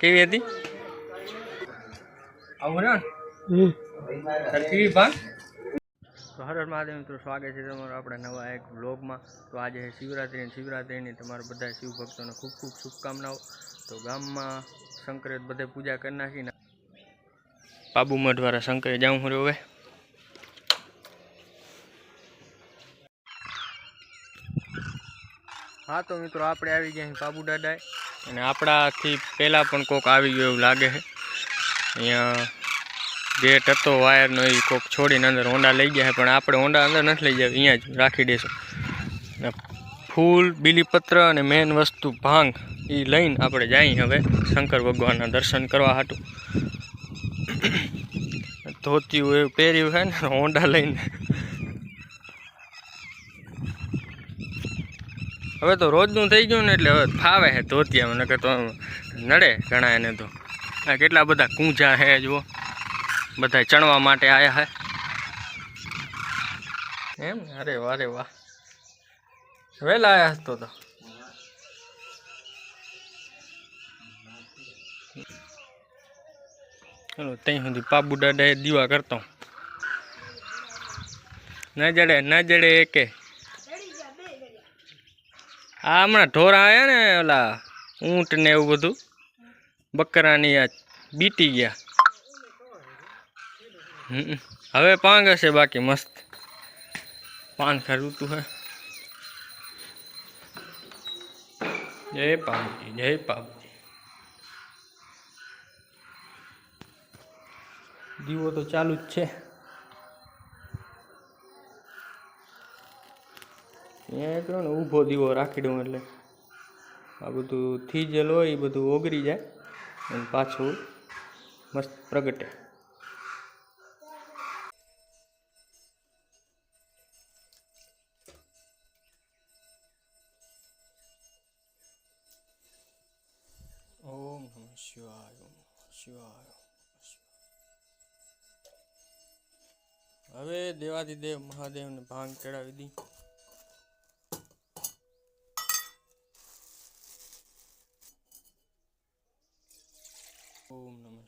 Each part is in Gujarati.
કેવી હતી? આવું ને? સરખી ભાગ તો હર હર મહાદેવ મિત્રો સ્વાગત છે તમારું આપણા નવા એક વ્લોગમાં તો આજે છે શિવરાત્રિ અને શિવરાત્રિની તમારા બધા શિવ ભક્તોને ખૂબ ખૂબ શુભકામનાઓ. તો ગામમાં શંકરે બધે પૂજા કરી નાખીને બાબુ મઢવાળા શંકરે જાઉં હું હવે. હા, તો મિત્રો, આપણે આવી ગયા બાબુ દાદાએ. અને આપણાથી પહેલાં પણ કોક આવી ગયો એવું લાગે છે. અહીંયા ગેટ હતો વાયરનો એ કોક છોડીને અંદર હોંડા લઈ ગયા છે, પણ આપણે હોંડા અંદર નથી લઈ જાય અહીંયા જ રાખી દઈશું ફૂલ બીલીપત્ર અને મેન વસ્તુ ભાંગ એ લઈને આપણે જઈએ હવે શંકર ભગવાનના દર્શન કરવા હાટું. ધોતિયું એવું પહેર્યું છે ને, હોંડા લઈને હવે તો રોજનું થઈ ગયું ને એટલે હવે ફાવે છે ધોતિયા નકર તો નડે ઘણા એને તો. આ કેટલા બધા કૂંજા છે, જુઓ. બધા ચણવા માટે આવ્યા છે. એમ અરે વારે વાહ. વહેલા આયા હતો તો. ચલો, ત્યાં સુધી પાબુ દાદા દીવા કરતો. ન જડે ન જડે એકે. આ હમણાં ઢોરા આવ્યા ને ઓલા ઊંટ ને એવું બધું. બકરાની આ બીટી ગયા. હમ. હવે પાંગ હશે બાકી મસ્ત. પાન ખરું તું હે. જય પાબજી જય પાબજી દીવો તો ચાલુ જ છે. અહીંયા કરો ને ઊભો દીવો રાખી દઉં એટલે આ બધું થીજેલ હોય એ બધું ઓગળી જાય અને પાછું મસ્ત પ્રગટે. ઓમ શિવાય, ઓમ હવે દેવાદિદેવ મહાદેવને ભાંગ ચડાવી દી.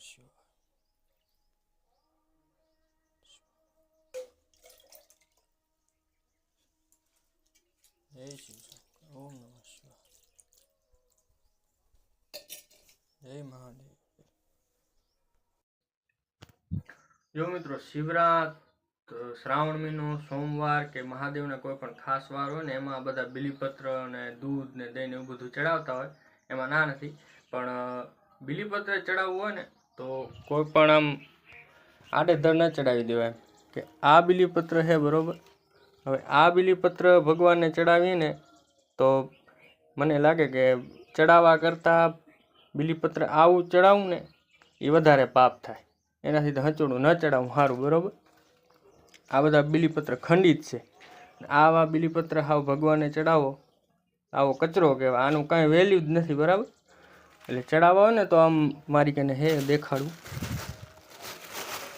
શિવાય જય શિવ ઓમ નમઃ શિવાય જય મહાદેવ જો મિત્રો, શિવરાત શ્રાવણ મહિનો સોમવાર કે મહાદેવના કોઈ પણ ખાસ વાર હોય ને, એમાં બધા બિલીપત્ર અને દૂધ ને દહીં એવું બધું ચડાવતા હોય, એમાં ના નથી. પણ બિલીપત્ર ચડાવવું હોય ને તો કોઈ પણ આમ આડેધડ ન ચડાવી દેવાય કે આ બિલીપત્ર છે, બરાબર? હવે આ બિલીપત્ર ભગવાનને ચડાવીએ ને તો મને લાગે કે ચડાવવા કરતાં બિલીપત્ર આવું ચડાવું ને એ વધારે પાપ થાય. એનાથી તો હંચોડું ન ચડાવું સારું બરાબર? આ બધા બિલીપત્ર ખંડિત છે. આવા બિલીપત્ર હાવ ભગવાનને ચડાવો, આવો કચરો કહેવાય આનું કાંઈ વેલ્યુ જ નથી, બરાબર? એટલે ચડાવવા હોય ને તો આમ મારી કને હે દેખાડું.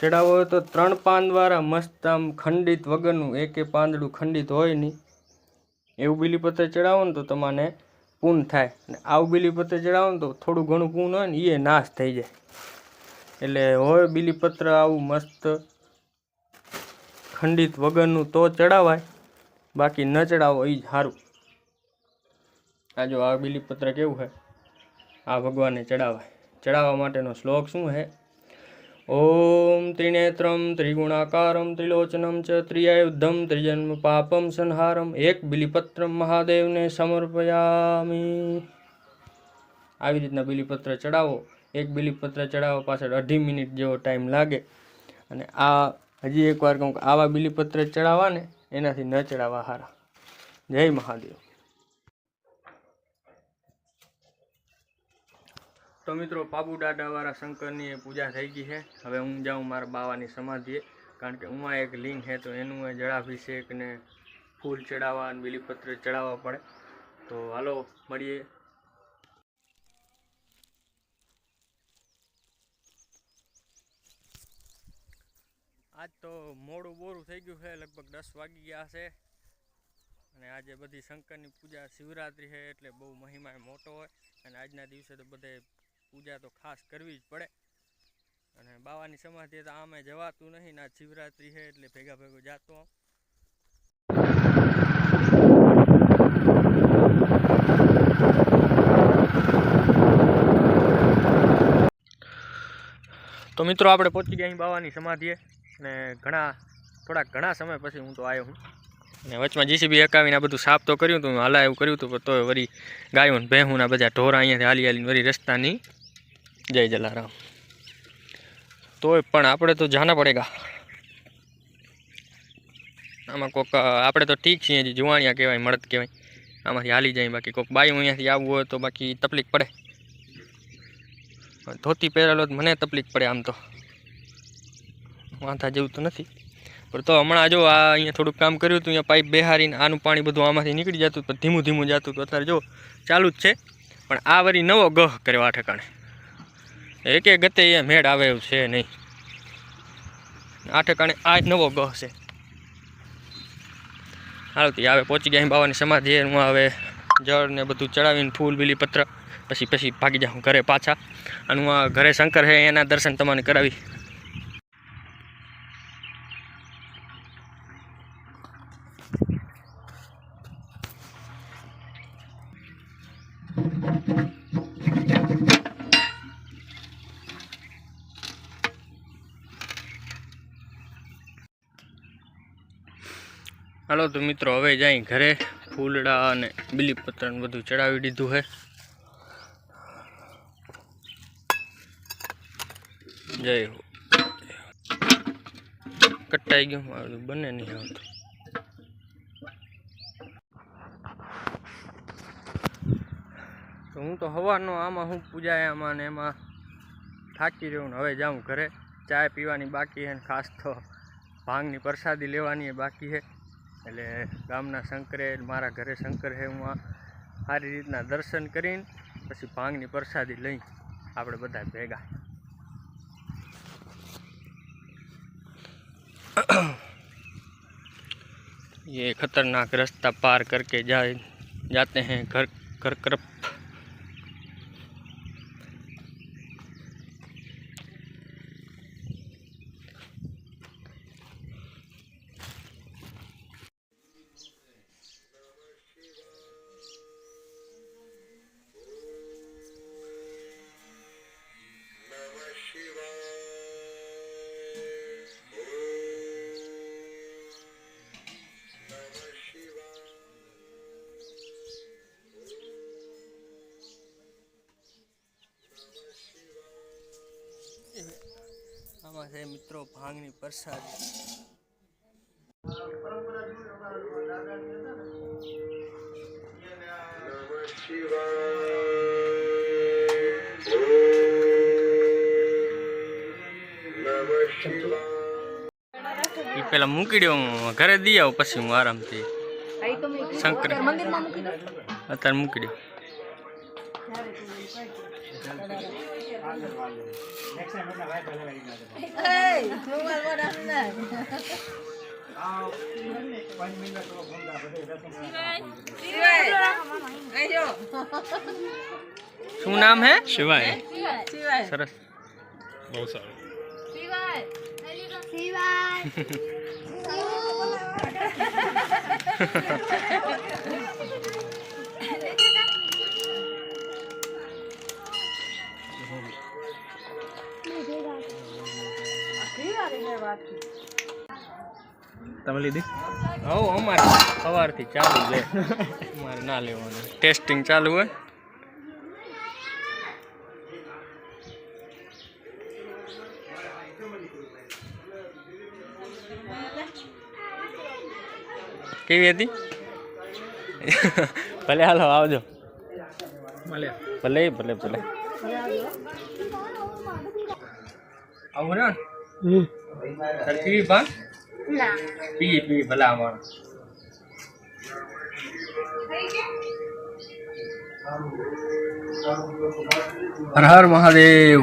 ચડાવો હોય તો ત્રણ પાંદવાળા મસ્ત આમ ખંડિત વગરનું, એકે પાંદડું ખંડિત હોય નહીં. એવું બીલીપત્ર ચડાવો ને તો તમને પૂન થાય. અને આવું બીલીપત્ર ચડાવો ને તો થોડું ઘણું પૂન હોય ને એ નાશ થઈ જાય. એટલે હોય બીલીપત્ર આવું મસ્ત ખંડિત વગરનું તો ચડાવાય. બાકી ન ચડાવો એ જ સારું આ જો આ બીલીપત્ર કેવું છે આ ભગવાનને ચડાવાય. ચડાવવા માટેનો શ્લોક શું છે ઓમ ત્રિનેત્રમ, ત્રિગુણાકારમ, ત્રિલોચનમ ચ ત્રિયાયુધમ ત્રિજન્મ પાપમ, સંહારમ, એક બિલીપત્રમ મહાદેવને સમર્પયામી. આવી રીતના બિલીપત્ર ચડાવો. એક બિલીપત્ર ચડાવો પાછળ અઢી મિનિટ જેવો ટાઈમ લાગે. અને આ હજી એકવાર કહું આવા બિલીપત્ર ચડાવવા ને એનાથી ન ચડાવવા હારા જય મહાદેવ. તો મિત્રો પાબુ દાદાવાળા શંકરની પૂજા થઈ ગઈ છે. હવે હું જાઉં મારા બાવાની સમાધિએ, કારણ કે ઉમાં એક લિંગ છે, તો એનું જળાભિષેક ને ફૂલ ચડાવવા અને બીલીપત્ર ચડાવવા પડે. તો હાલો, મળીએ. આજ તો મોડું બોરું થઈ ગયું છે, લગભગ દસ વાગી ગયા છે. અને આજે બધી શંકરની પૂજા શિવરાત્રિ છે, એટલે બહુ મહિમા મોટો હોય. અને આજના દિવસે તો બધે પૂજા તો ખાસ કરવી જ પડે. અને બાવાની સમાધિ તો આમે જવાતું નહીં, ના શિવરાત્રી છે એટલે ભેગા ભેગો જાતો તો મિત્રો આપણે પહોંચી ગયા અહીં બાવાની સમાધિએ. અને ઘણા, થોડાક ઘણા સમય પછી હું તો આવ્યો હું. અને વચમાં જીસીબી હકાવીને આ બધું સાફ તો કર્યું હતું હાલા એવું કર્યું હતું, પણ તોય વળી ગાયું ને ભેહું ને બધા ઢોરા અહીંયાથી હાલી હાલીને વળી રસ્તાની જય જલારામ. તોય પણ આપણે તો જાના પડેગા. આમાં કોક આપણે તો ઠીક છીએ જુવાણિયા કહેવાય, મળદ કહેવાય. આમાંથી હાલી જાય બાકી કોક બાયું અહીંયાથી આવવું હોય તો બાકી તકલીફ પડે. ધોતી પહેરેલો મને તકલીફ પડે આમ તો. વાંધા જેવું તો નથી. પણ તો હમણાં જો આ અહીંયા થોડુંક કામ કર્યું હતું, અહીંયા પાઇપ બેહારીને આનું પાણી બધું આમાંથી નીકળી જતું પણ ધીમું ધીમું જતું હતું. અત્યારે જો ચાલુ જ છે. પણ આ વળી નવો ગહ કર્યો આ ઠેકાણે. એકે ગતે એ મેળ આવે એવું છે નહીં. આ ઠેકાણે આ જ નવો ગહ છે. હાલતી આવે, પહોંચી ગયા બાવાની સમાધિ હું હવે જળ ને બધું ચડાવીને ફૂલ, બીલી, પત્ર, પછી પછી ભાગી જાઉં ઘરે પાછા. અને હું આ ઘરે શંકર છે એના દર્શન તમને કરાવી. હાલો તો મિત્રો, હવે જાય ઘરે ફૂલડા અને બીલીપત્ર ને બધું ચડાવી દીધું છે જય કટાઈ ગયું, મારું બને નહીં આવતું તો. હું તો સવારનો આમાં હું પૂજા આમાં ને એમાં થાકી રહ્યું હવે જાઉં ઘરે. ચાય પીવાની બાકી છે ખાસ તો ભાંગની પ્રસાદી લેવાની બાકી છે એટલે ગામના શંકરે મારા ઘરે શંકર છે હું આ સારી રીતના દર્શન કરીને પછી ભાંગની પ્રસાદી લઈ આપણે બધા ભેગા ये खतरनाक रास्ता पार करके जाए जाते हैं घर घर तरफ આમાં છે મિત્રો ભાંગની પ્રસાદી. એ પેલા મૂકી દો ઘરે દઈ આવું પછી હું આરામથી. શંકર. અત્યારે મૂકી દો શિવાય. શું નામ હે? શિવાય. શિવાય. સરસ. બહુ સારું. તમે લીધી? હવ અમારે સવારથી ચાલુ છે અમારે ના લેવાનું. ટેસ્ટિંગ ચાલુ હોય. કેવી હતી? ભલે હાલો આવજો. ભલે. ભલે ભલે ભલે. આવું ને? સરખી ભાગ પી પી ભલા અમારો હર હર મહાદેવ.